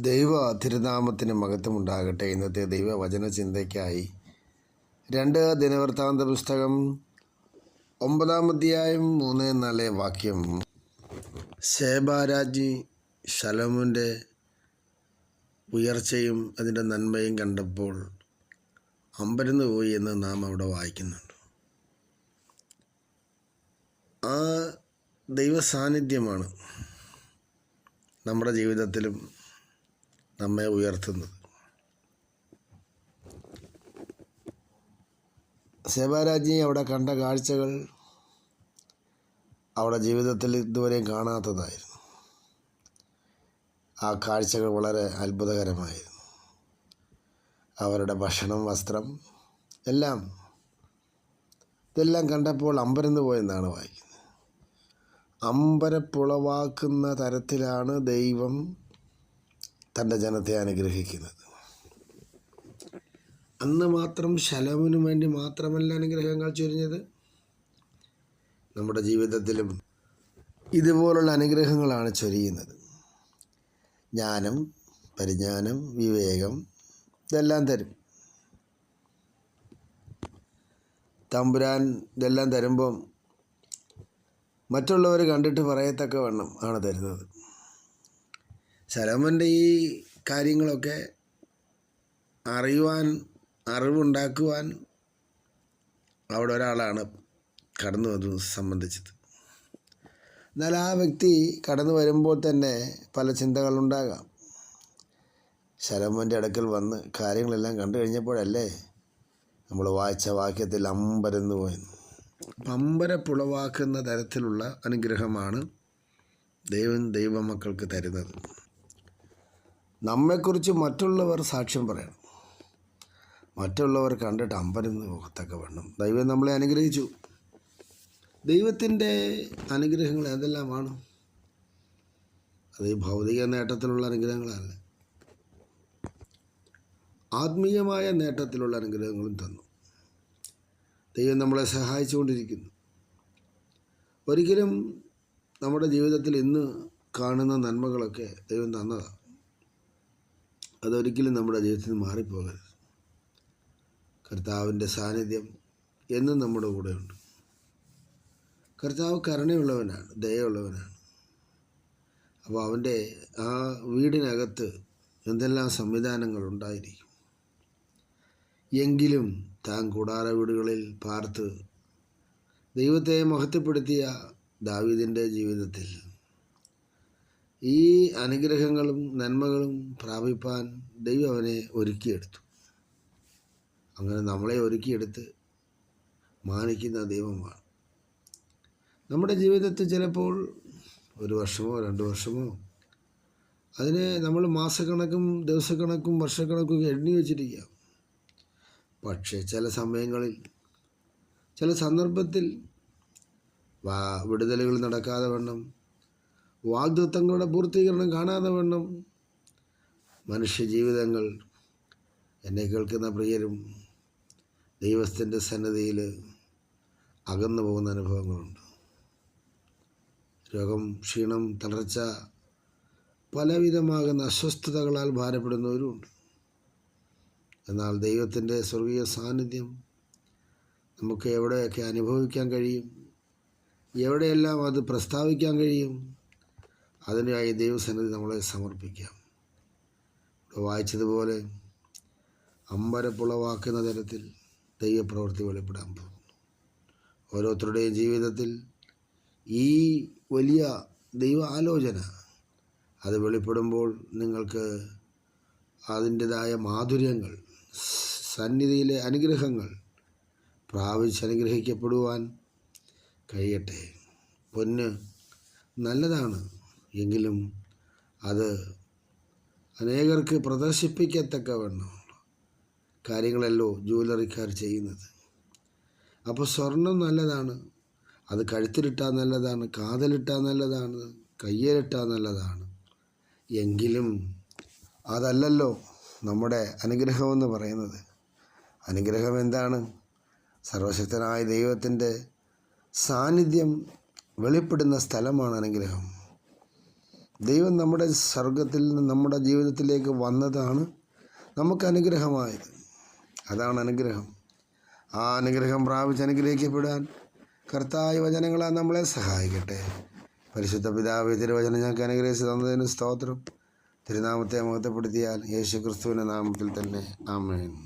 ദൈവ തിരുനാമത്തിന് മഹത്വമുണ്ടാകട്ടെ. ഇന്നത്തെ ദൈവവചന ചിന്തയ്ക്കായി രണ്ട് ദിനവൃത്താന്ത പുസ്തകം ഒമ്പതാം അധ്യായം മൂന്ന് നാല് വാക്യം. ശേബാരാജി ശലമുന്റെ ഉയർച്ചയും അതിന്റെ നന്മയും കണ്ടപ്പോൾ അമ്പരന്ന് പോയി എന്ന് നാം അവിടെ വായിക്കുന്നുണ്ട്. ആ ദൈവ സാന്നിധ്യമാണ് നമ്മുടെ ജീവിതത്തിലും നമ്മെ ഉയർത്തുന്നത്. സേവാരാജ്ഞി അവിടെ കണ്ട കാഴ്ചകൾ അവിടെ ജീവിതത്തിൽ ഇതുവരെയും കാണാത്തതായിരുന്നു. ആ കാഴ്ചകൾ വളരെ അത്ഭുതകരമായിരുന്നു. അവരുടെ ഭക്ഷണം വസ്ത്രം എല്ലാം ഇതെല്ലാം കണ്ടപ്പോൾ അമ്പരന്ന് പോയെന്നാണ് വായിക്കുന്നത്. അമ്പരപ്പുളവാക്കുന്ന തരത്തിലാണ് ദൈവം തന്റെ ജനത്തെ അനുഗ്രഹിക്കുന്നത്. അന്ന് മാത്രം ശലമിനു വേണ്ടി മാത്രമല്ല അനുഗ്രഹങ്ങൾ ചൊരിഞ്ഞത് നമ്മുടെ ജീവിതത്തിലും ഇതുപോലുള്ള അനുഗ്രഹങ്ങളാണ് ചൊരിയുന്നത്. ജ്ഞാനം പരിജ്ഞാനം വിവേകം ഇതെല്ലാം തരും. തമ്പുരാൻ ഇതെല്ലാം തരുമ്പം മറ്റുള്ളവർ കണ്ടിട്ട് പറയത്തക്ക വണ്ണം ആണ് തരുന്നത്. ശലോമന്റെ ഈ കാര്യങ്ങളൊക്കെ അറിയുവാൻ അറിവുണ്ടാക്കുവാൻ അവിടെ ഒരാളാണ് കടന്നു വന്നത് സംബന്ധിച്ചത്. എന്നാൽ ആ വ്യക്തി കടന്നു വരുമ്പോൾ തന്നെ പല ചിന്തകളുണ്ടാകാം. ശലോമന്റെ അടുക്കൽ വന്ന് കാര്യങ്ങളെല്ലാം കണ്ടു കഴിഞ്ഞപ്പോഴല്ലേ നമ്മൾ വായിച്ച വാക്യത്തിൽ അമ്പരന്ന് പോയെന്ന്. അമ്പരപ്പുളവാക്കുന്ന തരത്തിലുള്ള അനുഗ്രഹമാണ് ദൈവം ദൈവമക്കൾക്ക് തരുന്നത്. നമ്മെക്കുറിച്ച് മറ്റുള്ളവർ സാക്ഷ്യം പറയണം. മറ്റുള്ളവർ കണ്ടിട്ട് അമ്പരന്ന് മുഖത്തൊക്കെ വേണം ദൈവം നമ്മളെ അനുഗ്രഹിച്ചു. ദൈവത്തിന്റെ അനുഗ്രഹങ്ങൾ ഏതെല്ലാമാണ്? അത് ഭൗതിക നേട്ടത്തിലുള്ള അനുഗ്രഹങ്ങളല്ല. ആത്മീയമായ നേട്ടത്തിലുള്ള അനുഗ്രഹങ്ങളും തന്നു. ദൈവം നമ്മളെ സഹായിച്ചുകൊണ്ടിരിക്കുന്നു. ഒരിക്കലും നമ്മുടെ ജീവിതത്തിൽ ഇന്ന് കാണുന്ന നന്മകളൊക്കെ ദൈവം തന്നതാണ്. അതൊരിക്കലും നമ്മുടെ ജീവിതത്തിൽ നിന്ന് മാറിപ്പോകരുത്. കർത്താവിന്റെ സാന്നിധ്യം എന്നും നമ്മുടെ കൂടെയുണ്ട്. കർത്താവ് കരുണയുള്ളവനാണ് ദയുള്ളവനാണ് അപ്പോൾ അവന്റെ ആ വീടിനകത്ത് എന്തെല്ലാം സംവിധാനങ്ങൾ ഉണ്ടായിരിക്കും? എങ്കിലും താൻ കൂടാര വീടുകളിൽ പാർത്ത് ദൈവത്തെ മഹത്വപ്പെടുത്തിയ ദാവീദിന്റെ ജീവിതത്തിൽ ഈ അനുഗ്രഹങ്ങളും നന്മകളും പ്രാപിപ്പാൻ ദൈവം അവനെ ഒരുക്കിയെടുത്തു. അങ്ങനെ നമ്മളെ ഒരുക്കിയെടുത്ത് മാനിക്കുന്ന ദൈവമാണ്. നമ്മുടെ ജീവിതത്തിൽ ചിലപ്പോൾ ഒരു വർഷമോ രണ്ട് വർഷമോ അതിനെ നമ്മൾ മാസക്കണക്കും ദിവസക്കണക്കും വർഷക്കണക്കും എണ്ണി വെച്ചിരിക്കാം. പക്ഷേ ചില സമയങ്ങളിൽ ചില സന്ദർഭത്തിൽ വിടുതലുകൾ നടക്കാതെ വണ്ണം വാഗ്ദത്വങ്ങളുടെ പൂർത്തീകരണം കാണാതെ വണ്ണം. മനുഷ്യജീവിതങ്ങൾ എന്നെ കേൾക്കുന്ന പ്രിയരും ദൈവത്തിന്റെ സന്നദ്ധയിൽ അകന്നു പോകുന്ന അനുഭവങ്ങളുണ്ട്. രോഗം ക്ഷീണം തളർച്ച പലവിധമാകുന്ന അസ്വസ്ഥതകളാൽ ഭാരപ്പെടുന്നവരുമുണ്ട്. എന്നാൽ ദൈവത്തിന്റെ സ്വർഗീയ സാന്നിധ്യം നമുക്ക് എവിടെയൊക്കെ അനുഭവിക്കാൻ കഴിയും എവിടെയെല്ലാം അത് പ്രസ്താവിക്കാൻ കഴിയും അതിനായി ദൈവസന്നിധി നമ്മളെ സമർപ്പിക്കാം. ഇവിടെ വായിച്ചതുപോലെ അമ്പരപ്പുളവാക്കുന്ന തരത്തിൽ ദൈവപ്രവൃത്തി വെളിപ്പെടാൻ പോകുന്നു. ഓരോരുത്തരുടെയും ജീവിതത്തിൽ ഈ വലിയ ദൈവ ആലോചന അത് വെളിപ്പെടുമ്പോൾ നിങ്ങൾക്ക് അതിന്റെതായ മാധുര്യങ്ങൾ സന്നിധിയിലെ അനുഗ്രഹങ്ങൾ പ്രാപിച്ച് അനുഗ്രഹിക്കപ്പെടുവാൻ കഴിയട്ടെ. പൊന്ന് നല്ലതാണ്. എങ്കിലും അത് അനേകർക്ക് പ്രദർശിപ്പിക്കത്തക്ക വണ്ണം കാര്യങ്ങളല്ലോ ജ്വല്ലറിക്കാർ ചെയ്യുന്നത്. അപ്പോൾ സ്വർണം നല്ലതാണ് അത് കഴുത്തിലിട്ടാൽ നല്ലതാണ് കാതലിട്ടാൽ നല്ലതാണ് കയ്യിലിട്ടാൽ നല്ലതാണ്. എങ്കിലും അതല്ലല്ലോ നമ്മുടെ അനുഗ്രഹമെന്ന് പറയുന്നത്. അനുഗ്രഹം എന്താണ്? സർവശക്തനായ ദൈവത്തിന്റെ സാന്നിധ്യം വെളിപ്പെടുന്ന സ്ഥലമാണ് അനുഗ്രഹം. ദൈവം നമ്മുടെ സ്വർഗത്തിൽ നിന്ന് നമ്മുടെ ജീവിതത്തിലേക്ക് വന്നതാണ് നമുക്ക് അനുഗ്രഹമായത്. അതാണ് അനുഗ്രഹം. ആ അനുഗ്രഹം പ്രാപിച്ച് അനുഗ്രഹിക്കപ്പെടാൻ കർത്തായ വചനങ്ങളാൽ നമ്മളെ സഹായിക്കട്ടെ. പരിശുദ്ധ പിതാവ് തിരുവചനം ഞങ്ങൾക്ക് അനുഗ്രഹിച്ച് തന്നതിന് സ്തോത്രം. തിരുനാമത്തെ മുഖത്തെപ്പെടുത്തിയാൽ യേശു ക്രിസ്തുവിന്റെ നാമത്തിൽ തന്നെ. ആമേൻ.